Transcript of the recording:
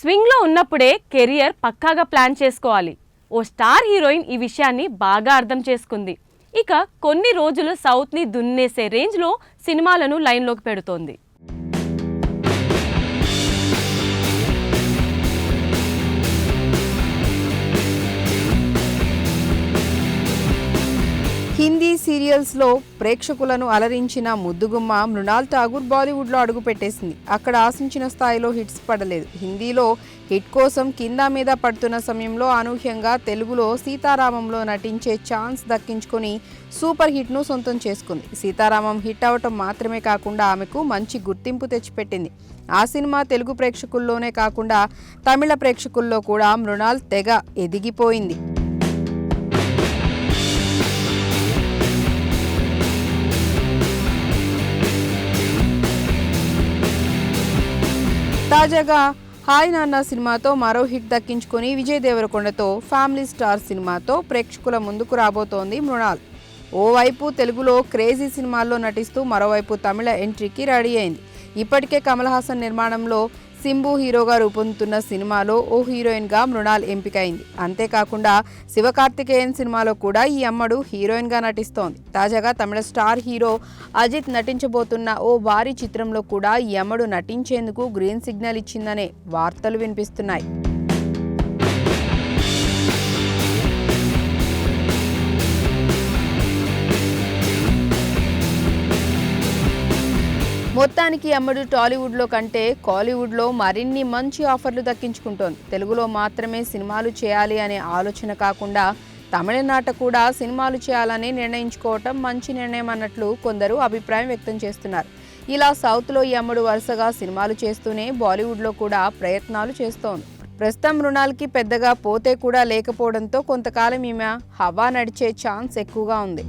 స్వింగ్లో ఉన్నప్పుడే కెరియర్ పక్కాగా ప్లాన్ చేసుకోవాలి. ఓ స్టార్ హీరోయిన్ ఈ విషయాన్ని బాగా అర్థం చేసుకుంది. ఇక కొన్ని రోజులు సౌత్ని దున్నేసే రేంజ్లో సినిమాలను లైన్లోకి పెడుతోంది. హిందీ సీరియల్స్లో ప్రేక్షకులను అలరించిన ముద్దుగుమ్మ మృణాల్ ఠాగూర్ బాలీవుడ్లో అడుగుపెట్టేసింది. అక్కడ ఆశించిన స్థాయిలో హిట్స్ పడలేదు. హిందీలో హిట్ కోసం కింద మీద పడుతున్న సమయంలో అనూహ్యంగా తెలుగులో సీతారామంలో నటించే ఛాన్స్ దక్కించుకొని సూపర్ హిట్ను సొంతం చేసుకుంది. సీతారామం హిట్ అవటం మాత్రమే కాకుండా ఆమెకు మంచి గుర్తింపు తెచ్చిపెట్టింది. ఆ సినిమా తెలుగు ప్రేక్షకుల్లోనే కాకుండా తమిళ ప్రేక్షకుల్లో కూడా మృణాల్ తెగ ఎదిగిపోయింది. తాజాగా హాయ్ నాన్న సినిమాతో మరో హిట్ దక్కించుకొని విజయ్ దేవరకొండతో ఫ్యామిలీ స్టార్ సినిమాతో ప్రేక్షకుల ముందుకు రాబోతోంది మృణాల్. ఓవైపు తెలుగులో క్రేజీ సినిమాల్లో నటిస్తూ మరోవైపు తమిళ ఎంట్రీకి రెడీ అయింది. ఇప్పటికే కమల్ హాసన్ నిర్మాణంలో సింబు హీరోగా రూపొందుతున్న సినిమాలో ఓ హీరోయిన్గా మృణాల్ ఎంపికైంది. అంతేకాకుండా శివకార్తికేయన్ సినిమాలో కూడా ఈ అమ్మడు హీరోయిన్గా నటిస్తోంది. తాజాగా తమిళ స్టార్ హీరో అజిత్ నటించబోతున్న ఓ భారీ చిత్రంలో కూడా ఈ అమ్మడు నటించేందుకు గ్రీన్ సిగ్నల్ ఇచ్చిందనే వార్తలు వినిపిస్తున్నాయి. మొత్తానికి అమ్మడు టాలీవుడ్లో కంటే కాలీవుడ్లో మరిన్ని మంచి ఆఫర్లు దక్కించుకుంటోంది. తెలుగులో మాత్రమే సినిమాలు చేయాలి అనే ఆలోచన కాకుండా తమిళనాట కూడా సినిమాలు చేయాలని నిర్ణయించుకోవటం మంచి నిర్ణయం అన్నట్లు కొందరు అభిప్రాయం వ్యక్తం చేస్తున్నారు. ఇలా సౌత్లో ఈ అమ్మడు వరుసగా సినిమాలు చేస్తూనే బాలీవుడ్లో కూడా ప్రయత్నాలు చేస్తోంది. ప్రస్తుతం రుణాలకి పెద్దగా పోతే కూడా లేకపోవడంతో కొంతకాలం ఈమె హవా నడిచే ఛాన్స్ ఎక్కువగా ఉంది.